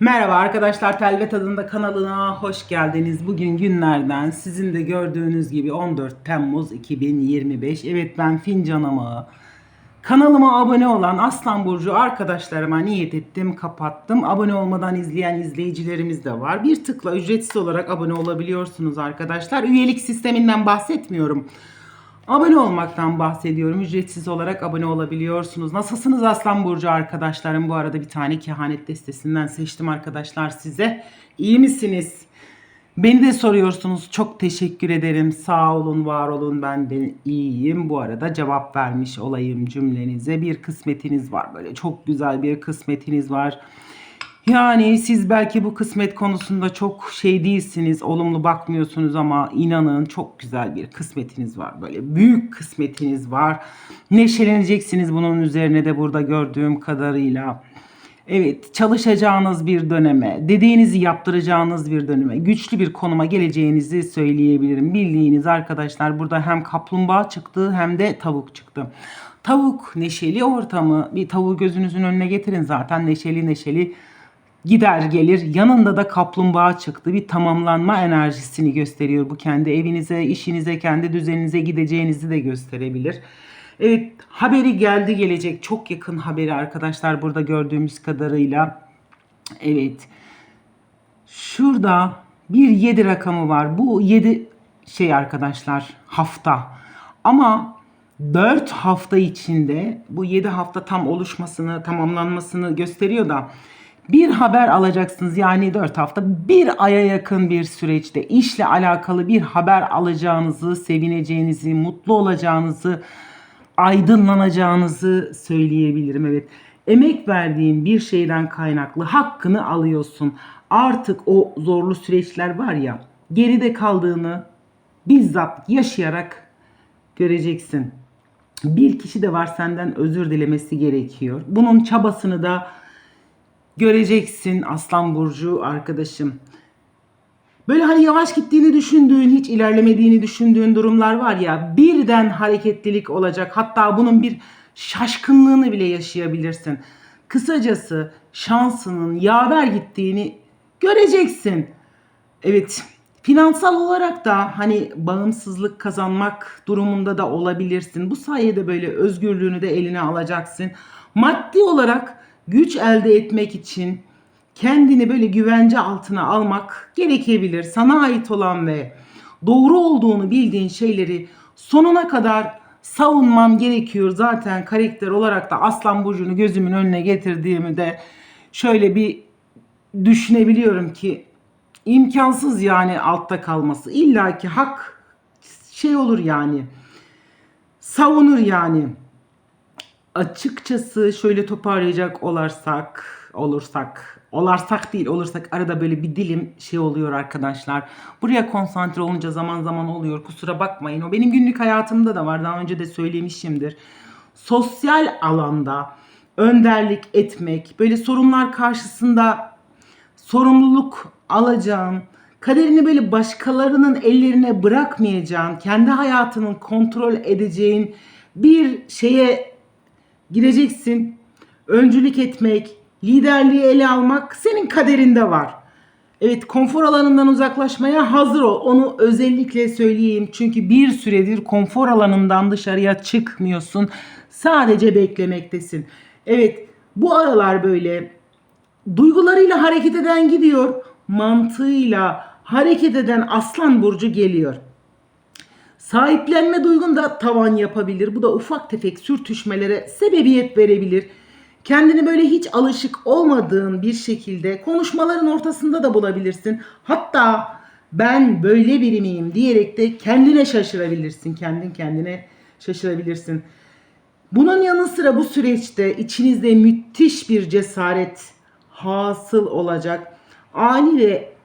Merhaba arkadaşlar Telvet adında kanalına hoş geldiniz. Bugün günlerden sizin de gördüğünüz gibi 14 Temmuz 2025. Evet ben fincanımı kanalıma abone olan Aslan Burcu arkadaşlarıma niyet ettim kapattım. Abone olmadan izleyen izleyicilerimiz de var. Bir tıkla ücretsiz olarak abone olabiliyorsunuz arkadaşlar. Üyelik sisteminden bahsetmiyorum. Abone olmaktan bahsediyorum. Ücretsiz olarak abone olabiliyorsunuz. Nasılsınız Aslan Burcu arkadaşlarım? Bu arada bir tane kehanet destesinden seçtim arkadaşlar size. İyi misiniz? Beni de soruyorsunuz. Çok teşekkür ederim. Sağ olun, var olun. Ben de iyiyim. Bu arada cevap vermiş olayım cümlenize. Bir kısmetiniz var. Böyle çok güzel bir kısmetiniz var. Yani siz belki bu kısmet konusunda çok şey değilsiniz, olumlu bakmıyorsunuz ama inanın çok güzel bir kısmetiniz var. Böyle büyük kısmetiniz var. Neşeleneceksiniz bunun üzerine de burada gördüğüm kadarıyla. Evet, çalışacağınız bir döneme, dediğinizi yaptıracağınız bir döneme, güçlü bir konuma geleceğinizi söyleyebilirim. Bildiğiniz arkadaşlar burada hem kaplumbağa çıktı hem de tavuk çıktı. Tavuk neşeli ortamı, bir tavuğu gözünüzün önüne getirin zaten neşeli neşeli gider gelir. Yanında da kaplumbağa çıktı. Bir tamamlanma enerjisini gösteriyor. Bu kendi evinize, işinize, kendi düzeninize gideceğinizi de gösterebilir. Evet haberi geldi gelecek. Çok yakın haberi arkadaşlar burada gördüğümüz kadarıyla. Evet. Şurada bir 7 rakamı var. Bu 7 şey arkadaşlar hafta. Ama 4 hafta içinde bu 7 hafta tam oluşmasını, tamamlanmasını gösteriyor da bir haber alacaksınız. Yani 4 hafta bir aya yakın bir süreçte işle alakalı bir haber alacağınızı, sevineceğinizi, mutlu olacağınızı, aydınlanacağınızı söyleyebilirim. Evet. Emek verdiğin bir şeyden kaynaklı hakkını alıyorsun. Artık o zorlu süreçler var ya, geride kaldığını bizzat yaşayarak göreceksin. Bir kişi de var senden özür dilemesi gerekiyor. Bunun çabasını da göreceksin Aslan Burcu arkadaşım. Böyle hani yavaş gittiğini düşündüğün, hiç ilerlemediğini düşündüğün durumlar var ya birden hareketlilik olacak. Hatta bunun bir şaşkınlığını bile yaşayabilirsin. Kısacası şansının yaver gittiğini göreceksin. Evet, finansal olarak da hani bağımsızlık kazanmak durumunda da olabilirsin. Bu sayede böyle özgürlüğünü de eline alacaksın. Maddi olarak güç elde etmek için kendini böyle güvence altına almak gerekebilir. Sana ait olan ve doğru olduğunu bildiğin şeyleri sonuna kadar savunman gerekiyor. Zaten karakter olarak da Aslan Burcu'nu gözümün önüne getirdiğimi de şöyle bir düşünebiliyorum ki imkansız yani altta kalması. İlla ki hak şey olur yani. Savunur yani açıkçası şöyle toparlayacak olarsak, olursak, olarsak değil olursak arada böyle bir dilim şey oluyor arkadaşlar. Buraya konsantre olunca zaman zaman oluyor. Kusura bakmayın. O benim günlük hayatımda da var. Daha önce de söylemişimdir. Sosyal alanda önderlik etmek, böyle sorunlar karşısında sorumluluk alacağın, kaderini böyle başkalarının ellerine bırakmayacağın, kendi hayatının kontrol edeceğin bir şeye gireceksin. Öncülük etmek, liderliği ele almak senin kaderinde var. Evet konfor alanından uzaklaşmaya hazır ol. Onu özellikle söyleyeyim. Çünkü bir süredir konfor alanından dışarıya çıkmıyorsun. Sadece beklemektesin. Evet bu aralar böyle duygularıyla hareket eden gidiyor. Mantığıyla hareket eden aslan burcu geliyor. Sahiplenme duygun da tavan yapabilir. Bu da ufak tefek sürtüşmelere sebebiyet verebilir. Kendini böyle hiç alışık olmadığın bir şekilde konuşmaların ortasında da bulabilirsin. Hatta ben böyle biri miyim diyerek de kendine şaşırabilirsin. Kendin kendine şaşırabilirsin. Bunun yanı sıra bu süreçte içinizde müthiş bir cesaret hasıl olacak. Ani ve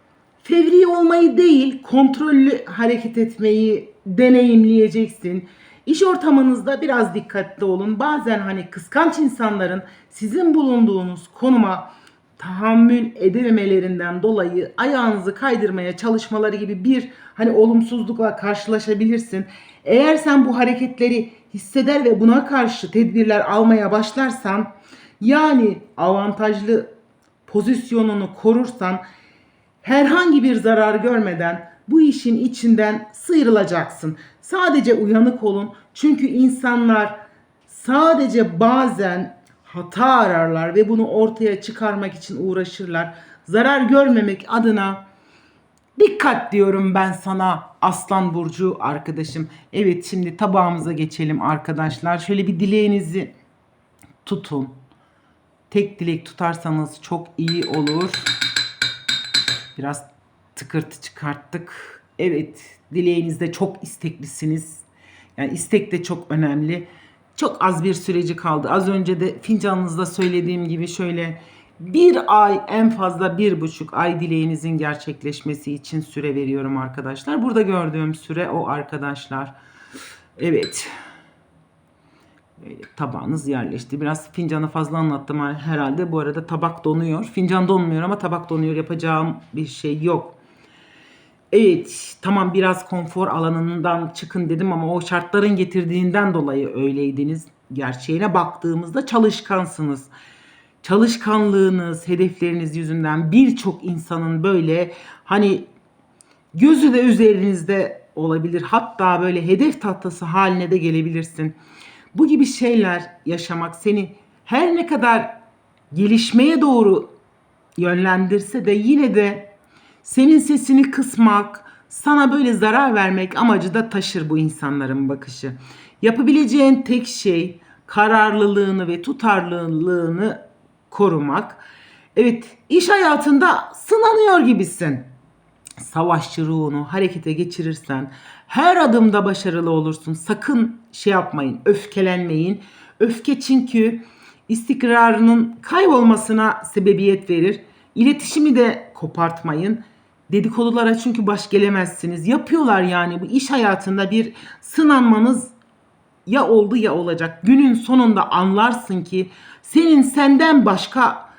fevri olmayı değil, kontrollü hareket etmeyi deneyimleyeceksin. İş ortamınızda biraz dikkatli olun. Bazen hani kıskanç insanların sizin bulunduğunuz konuma tahammül edememelerinden dolayı ayağınızı kaydırmaya çalışmaları gibi bir hani olumsuzlukla karşılaşabilirsin. Eğer sen bu hareketleri hisseder ve buna karşı tedbirler almaya başlarsan yani avantajlı pozisyonunu korursan herhangi bir zarar görmeden bu işin içinden sıyrılacaksın. Sadece uyanık olun. Çünkü insanlar sadece bazen hata ararlar ve bunu ortaya çıkarmak için uğraşırlar. Zarar görmemek adına dikkat diyorum ben sana Aslan Burcu arkadaşım. Evet şimdi tabağımıza geçelim arkadaşlar. Şöyle bir dileğinizi tutun. Tek dilek tutarsanız çok iyi olur. Biraz tıkırtı çıkarttık. Evet, dileğinizde çok isteklisiniz. Yani istek de çok önemli. Çok az bir süreci kaldı. Az önce de fincanınızda söylediğim gibi şöyle bir ay en fazla bir buçuk ay dileğinizin gerçekleşmesi için süre veriyorum arkadaşlar. Burada gördüğüm süre o arkadaşlar. Evet. Böyle tabağınız yerleşti. Biraz fincanı fazla anlattım herhalde. Bu arada tabak donuyor. Fincan donmuyor ama tabak donuyor. Yapacağım bir şey yok. Evet tamam biraz konfor alanından çıkın dedim ama o şartların getirdiğinden dolayı öyleydiniz. Gerçeğine baktığımızda çalışkansınız. Çalışkanlığınız, hedefleriniz yüzünden birçok insanın böyle hani gözü de üzerinizde olabilir. Hatta böyle hedef tahtası haline de gelebilirsin. Bu gibi şeyler yaşamak seni her ne kadar gelişmeye doğru yönlendirse de yine de senin sesini kısmak, sana böyle zarar vermek amacı da taşır bu insanların bakışı. Yapabileceğin tek şey kararlılığını ve tutarlılığını korumak. Evet, iş hayatında sınanıyor gibisin. Savaşçı ruhunu harekete geçirirsen her adımda başarılı olursun. Sakın şey yapmayın, öfkelenmeyin. Öfke çünkü istikrarının kaybolmasına sebebiyet verir. İletişimi de kopartmayın. Dedikodulara çünkü baş gelemezsiniz. Yapıyorlar yani bu iş hayatında bir sınanmanız ya oldu ya olacak. Günün sonunda anlarsın ki senin senden başka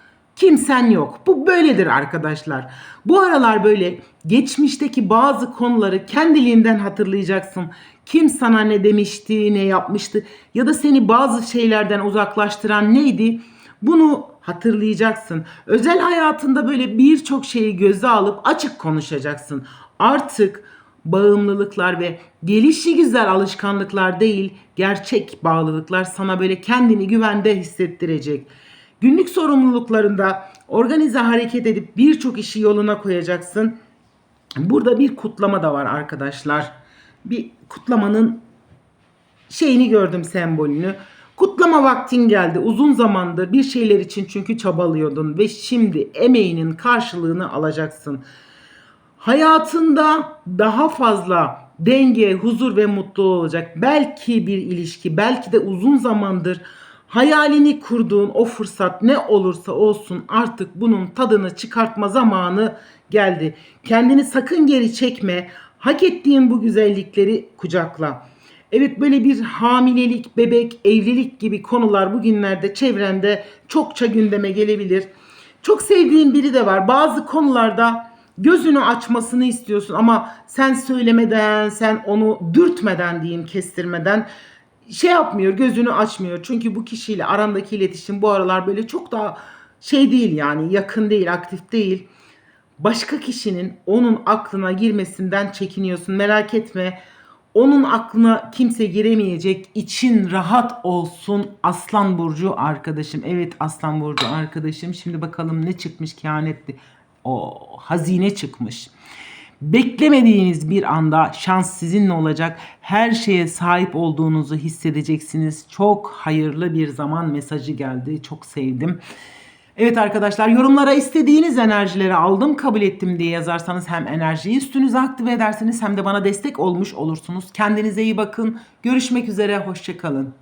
kimsen yok. Bu böyledir arkadaşlar. Bu aralar böyle geçmişteki bazı konuları kendiliğinden hatırlayacaksın. Kim sana ne demişti, ne yapmıştı ya da seni bazı şeylerden uzaklaştıran neydi? Bunu hatırlayacaksın. Özel hayatında böyle birçok şeyi göze alıp açık konuşacaksın. Artık bağımlılıklar ve gelişi güzel alışkanlıklar değil, gerçek bağlılıklar sana böyle kendini güvende hissettirecek. Günlük sorumluluklarında organize hareket edip birçok işi yoluna koyacaksın. Burada bir kutlama da var arkadaşlar. Bir kutlamanın şeyini gördüm sembolünü. Kutlama vaktin geldi. Uzun zamandır bir şeyler için çünkü çabalıyordun ve şimdi emeğinin karşılığını alacaksın. Hayatında daha fazla denge, huzur ve mutluluğu olacak. Belki bir ilişki, belki de uzun zamandır hayalini kurduğun o fırsat ne olursa olsun artık bunun tadını çıkartma zamanı geldi. Kendini sakın geri çekme. Hak ettiğin bu güzellikleri kucakla. Evet böyle bir hamilelik, bebek, evlilik gibi konular bugünlerde çevrende çokça gündeme gelebilir. Çok sevdiğin biri de var. Bazı konularda gözünü açmasını istiyorsun ama sen söylemeden, sen onu dürtmeden diyeyim, kestirmeden şey yapmıyor, gözünü açmıyor. Çünkü bu kişiyle arandaki iletişim bu aralar böyle çok daha şey değil yani yakın değil, aktif değil. Başka kişinin onun aklına girmesinden çekiniyorsun. Merak etme. Onun aklına kimse giremeyecek. için rahat olsun Aslan Burcu arkadaşım. Evet Aslan Burcu arkadaşım. Şimdi bakalım ne çıkmış kehanetli. O hazine çıkmış. Beklemediğiniz bir anda şans sizinle olacak. Her şeye sahip olduğunuzu hissedeceksiniz. Çok hayırlı bir zaman mesajı geldi. Çok sevdim. Evet arkadaşlar yorumlara istediğiniz enerjileri aldım kabul ettim diye yazarsanız hem enerjiyi üstünüze aktive edersiniz hem de bana destek olmuş olursunuz. Kendinize iyi bakın. Görüşmek üzere. Hoşçakalın.